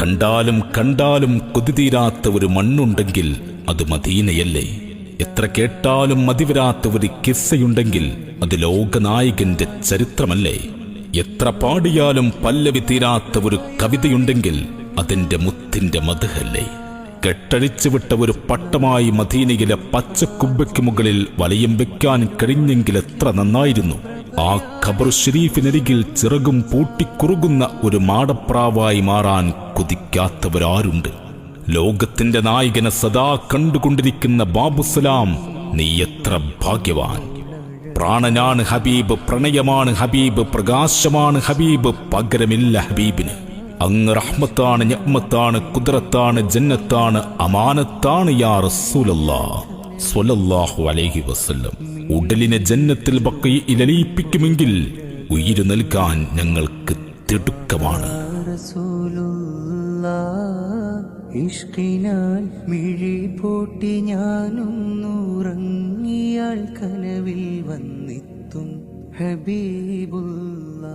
കണ്ടാലും കണ്ടാലും കൊതിതീരാത്ത ഒരു മണ്ണുണ്ടെങ്കിൽ അത് മദീനയല്ലേ? എത്ര കേട്ടാലും മതിവരാത്ത ഒരു കിസ്സയുണ്ടെങ്കിൽ അത് ലോകനായകന്റെ ചരിത്രമല്ലേ? എത്ര പാടിയാലും പല്ലവി തീരാത്ത ഒരു കവിതയുണ്ടെങ്കിൽ അതിന്റെ മുത്തിന്റെ മധുഹല്ലേ? കെട്ടഴിച്ചു വിട്ട ഒരു പട്ടമായി മദീനയിലെ പച്ചക്കുബ്ബയ്ക്ക് മുകളിൽ വലയം വെക്കാൻ കഴിഞ്ഞെങ്കിൽ എത്ര നന്നായിരുന്നു. ആ ഖബർ ഷരീഫിനരികിൽ ചിറകും പൂട്ടിക്കുറുകുന്ന ഒരു മാടപ്രാവായി മാറാൻ കൊതിക്കാത്തവരാരുണ്ട്. ലോകത്തിന്റെ നായകനെ സദാ കണ്ടുകൊണ്ടിരിക്കുന്ന ബാബുസലാം നീ എത്ര ഭാഗ്യവാൻ. പ്രാണനാണ് ഹബീബ് പ്രണയമാണ് ഹബീബ് പ്രകാശമാണ് ഹബീബ് പകരമില്ല ഹബീബിന്. അങ്ങ് റഹ്മത്താണ് ഞമ്മത്താണ് കുതിരത്താണ് ജന്നത്താണ് അമാനത്താണ് യാ റസൂലല്ലാ. സ്വലല്ലാഹു അലൈഹി വസല്ലം. ഉടലിനെ ജന്നത്തിൽ ബക്കയിലലിയിപ്പിക്കുമെങ്കിൽ ഉയിര് നൽകാൻ ഞങ്ങൾക്ക് തിടുക്കമാണ്. ഇഷ്കിനാൽ മിഴി പൂട്ടി ഞാനൊന്നുറങ്ങിയാൽ കനവിൽ വന്നെത്തും ഹബീബുള്ള